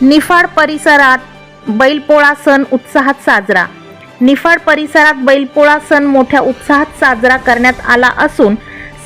निफाड परिसरात बैलपोळा सण उत्साहात साजरा. निफाड परिसरात बैलपोळा सण मोठ्या उत्साहात साजरा करण्यात आला असून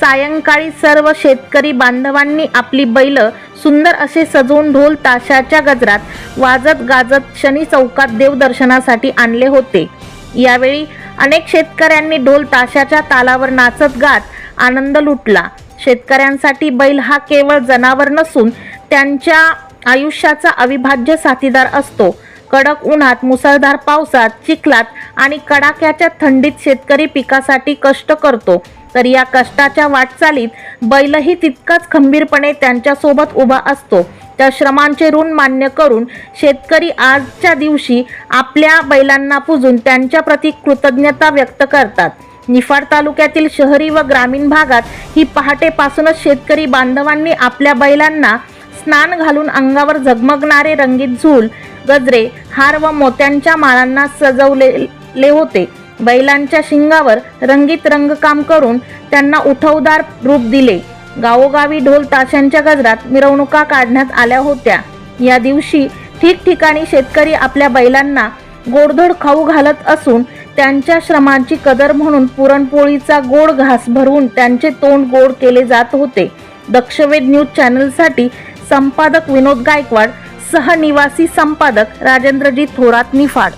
सायंकाळी सर्व शेतकरी बांधवांनी आपली बैल सुंदर असे सजवून ढोल ताशाच्या गजरात वाजत गाजत शनी चौकात देवदर्शनासाठी आणले होते. यावेळी अनेक शेतकऱ्यांनी ढोल ताशाच्या तालावर नाचत गात आनंद लुटला. शेतकऱ्यांसाठी बैल हा केवळ जनावर नसून त्यांच्या आयुष्याचा अविभाज्य साथीदार असतो. कडक उन्हात मुसळधार पावसात चिखलात आणि कडाक्याच्या थंडीत शेतकरी पिकासाठी कष्ट करतो. तर या कष्टाच्या वाटचालीत बैलही तितकाच खंबीरपणे त्यांच्यासोबत उभा असतो. त्या श्रमांचे ऋण मान्य करून शेतकरी आजच्या दिवशी आपल्या बैलांना पूजून त्यांच्याप्रती कृतज्ञता व्यक्त करतात. निफाड तालुक्यातील शहरी व ग्रामीण भागात ही पहाटेपासूनच शेतकरी बांधवांनी आपल्या बैलांना स्नान घालून अंगावर झगमगणारे रंगीत झूल गजरे हार व मोत्यांच्या माळांना सजवलेले होते. बैलांच्या शिंगावर रंगीत रंगकाम करून त्यांना उठवदार रूप दिले. गावोगावी ढोल ताशांच्या गजरात मिरवणुका काढण्यात आल्या होत्या. या दिवशी ठिकठिकाणी शेतकरी आपल्या बैलांना गोडधोड खाऊ घालत असून त्यांच्या श्रमांची कदर म्हणून पुरणपोळीचा गोड घास भरवून त्यांचे तोंड गोड केले जात होते. दक्षवेद न्यूज चॅनलसाठी संपादक विनोद गायकवाड सहनिवासी संपादक राजेंद्रजी थोरात निफाड.